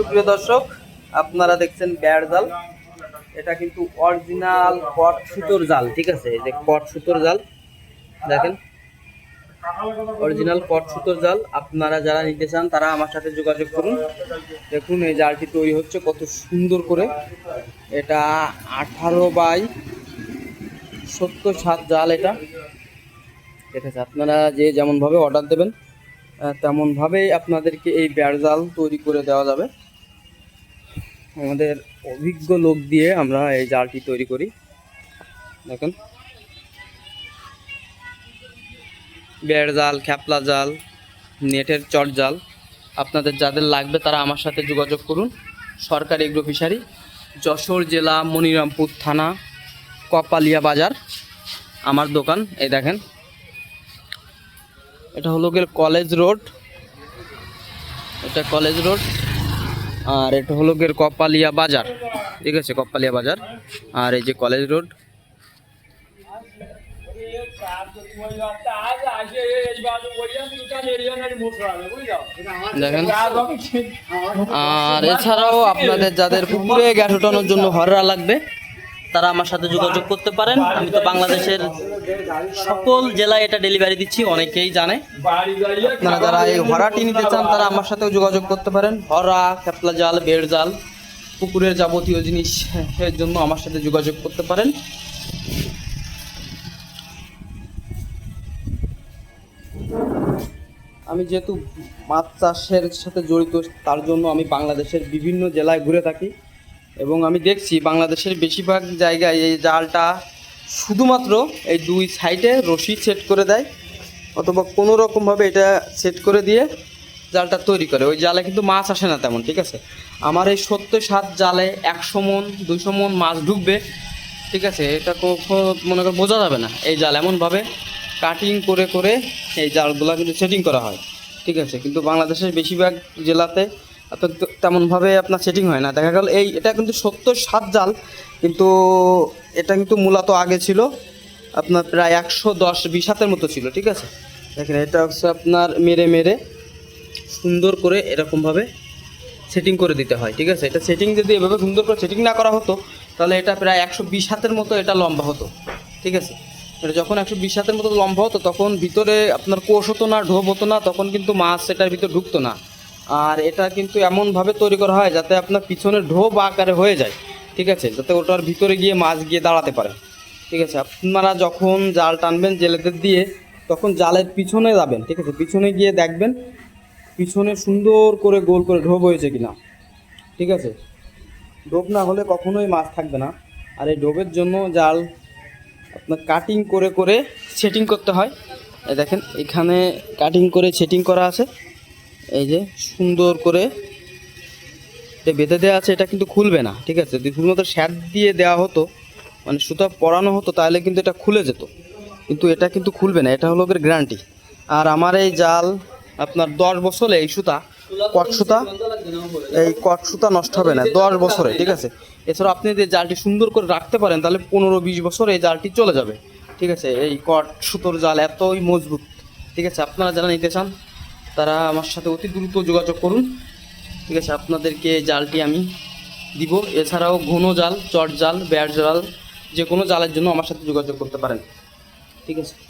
সুপ্রিয় দর্শক, আপনারা দেখছেন ব্যাট জাল। এটা কিন্তু অরিজিনাল কট সুতোর জাল, ঠিক আছে? এই যে কট সুতোর জাল, দেখেন। অরিজিনাল কট সুতোর জাল, আপনারা যারা নিতে চান, তারা আমার সাথে যোগাযোগ করুন। দেখুন, এই জালটি তৈরি হচ্ছে কত সুন্দর করে। এটা আঠারো বাই সত্তর সাত জাল এটা। ঠিক আছে, আপনারা যে যেমনভাবে অর্ডার দেবেন তেমনভাবেই আপনাদেরকে এই ব্যাট জাল তৈরি করে দেওয়া যাবে। আমাদের অভিজ্ঞ লোক দিয়ে আমরা এই জালটি তৈরি করি। দেখেন। বেড় জাল খ্যাপলা জাল, নেটের চট জাল। আপনাদের যাদের লাগবে তারা আমার সাথে যোগাযোগ করুন। সরকারি এগ্রো ফিশারি, যশোর জেলা, মনিরামপুর থানা, কপালিয়া বাজার। আমার দোকান, এই দেখেন। এটা হলো গেল কলেজ রোড এটা কলেজ রোড আর এটা হলো গিয়ে কপালিয়া বাজার। ঠিক আছে, কপালিয়া বাজার। আর এই যে কলেজ রোড দেখেন। আর এছাড়াও আপনাদের যাদের পুকুরে গ্যাস উঠানোর জন্য হররা লাগবে তারা আমার সাথে যোগাযোগ করতে পারেন। আমি তো বাংলাদেশের সকল জেলায় এটা ডেলিভারি দিচ্ছি, অনেকেই জানে। আপনারা যারা এই হরাটি নিতে চান, তারা আমার সাথেও যোগাযোগ করতে পারেন। হরা ক্যাপলা জাল, বেড় জাল, পুকুরের যাবতীয় জিনিস এর জন্য আমার সাথে যোগাযোগ করতে পারেন। আমি যেহেতু মাছ চাষের সাথে জড়িত, তার জন্য আমি বাংলাদেশের বিভিন্ন জেলায় ঘুরে থাকি। এবং আমি দেখছি বাংলাদেশের বেশিরভাগ জায়গায় এই জালটা শুধুমাত্র এই দুই সাইডে রশি সেট করে দেয়, অথবা কোনো রকমভাবে এটা সেট করে দিয়ে জালটা তৈরি করে। ওই জালে কিন্তু মাছ আসে না তেমন, ঠিক আছে? আমার এই সত্তর সাত জালে একশো মন, দুইশো মন মাছ ঢুকবে, ঠিক আছে? এটা কখনো মনে করে বোঝা যাবে না। এই জাল এমনভাবে কাটিং করে করে এই জালগুলো কিন্তু সেটিং করা হয়, ঠিক আছে? কিন্তু বাংলাদেশের বেশিরভাগ জেলাতে তো তেমনভাবে আপনার সেটিং হয় না। দেখা গেল এই, এটা কিন্তু সত্তর সাত জাল, কিন্তু এটা কিন্তু মূলত আগে ছিল আপনার প্রায় একশো দশ বিশ হাতের মতো ছিল, ঠিক আছে? দেখেন, এটা হচ্ছে আপনার মেরে মেরে সুন্দর করে এরকমভাবে সেটিং করে দিতে হয়, ঠিক আছে? এটা সেটিং যদি এভাবে সুন্দর করে সেটিং না করা হতো, তাহলে এটা প্রায় একশো বিশ হাতের মতো এটা লম্বা হতো, ঠিক আছে? এটা যখন একশো বিশ হাতের মতো লম্বা হতো, তখন ভিতরে আপনার কোষ হতো না ঢোপ হতো না, তখন কিন্তু মাছ এটার ভিতরে ঢুকতো না। আর এটা কিন্তু এমনভাবে তৈরি করা হয় যাতে আপনার পিছনের ঢোপ আকারে হয়ে যায়, ঠিক আছে? যাতে ওটার ভিতরে গিয়ে মাছ গিয়ে দাঁড়াতে পারে, ঠিক আছে? আপনারা যখন জাল টানবেন জেলেদের দিয়ে, তখন জালের পিছনে যাবেন, ঠিক আছে? পিছনে গিয়ে দেখবেন পিছনে সুন্দর করে গোল করে ঢোপ হয়েছে কিনা, ঠিক আছে? ঢোপ না হলে কখনোই মাছ থাকবে না। আর এই ঢোপের জন্য জাল আপনার কাটিং করে করে সেটিং করতে হয়। দেখেন, এখানে কাটিং করে সেটিং করা আছে। এই যে সুন্দর করে এটা বেঁধে দেওয়া আছে, এটা কিন্তু খুলবে না, ঠিক আছে? যদি শুধুমাত্র শ্যাট দিয়ে দেওয়া হতো মানে সুতা পরানো হতো, তাহলে কিন্তু এটা খুলে যেত। কিন্তু এটা কিন্তু খুলবে না, এটা হলো ওদের গ্যারান্টি আর আমার এই জাল, আপনার দশ বছরে এই সুতা, কট সুতা, এই কট সুতা নষ্ট হবে না, দশ বছরে, ঠিক আছে? এছাড়া আপনি যদি জালটি সুন্দর করে রাখতে পারেন, তাহলে পনেরো বিশ বছর এই জালটি চলে যাবে, ঠিক আছে? এই কট সুতোর জাল এতই মজবুত, ঠিক আছে? আপনারা যারা নিতে চান তারা আমার সাথে অতি দ্রুত যোগাযোগ করুন। ঠিক আছে, আপনাদেরকে জালটি আমি দিব। এছাড়াও ঘন জাল, চট জাল, ব্যাট জাল, যে কোনো জালের জন্য আমার সাথে যোগাযোগ করতে পারেন। ঠিক আছে।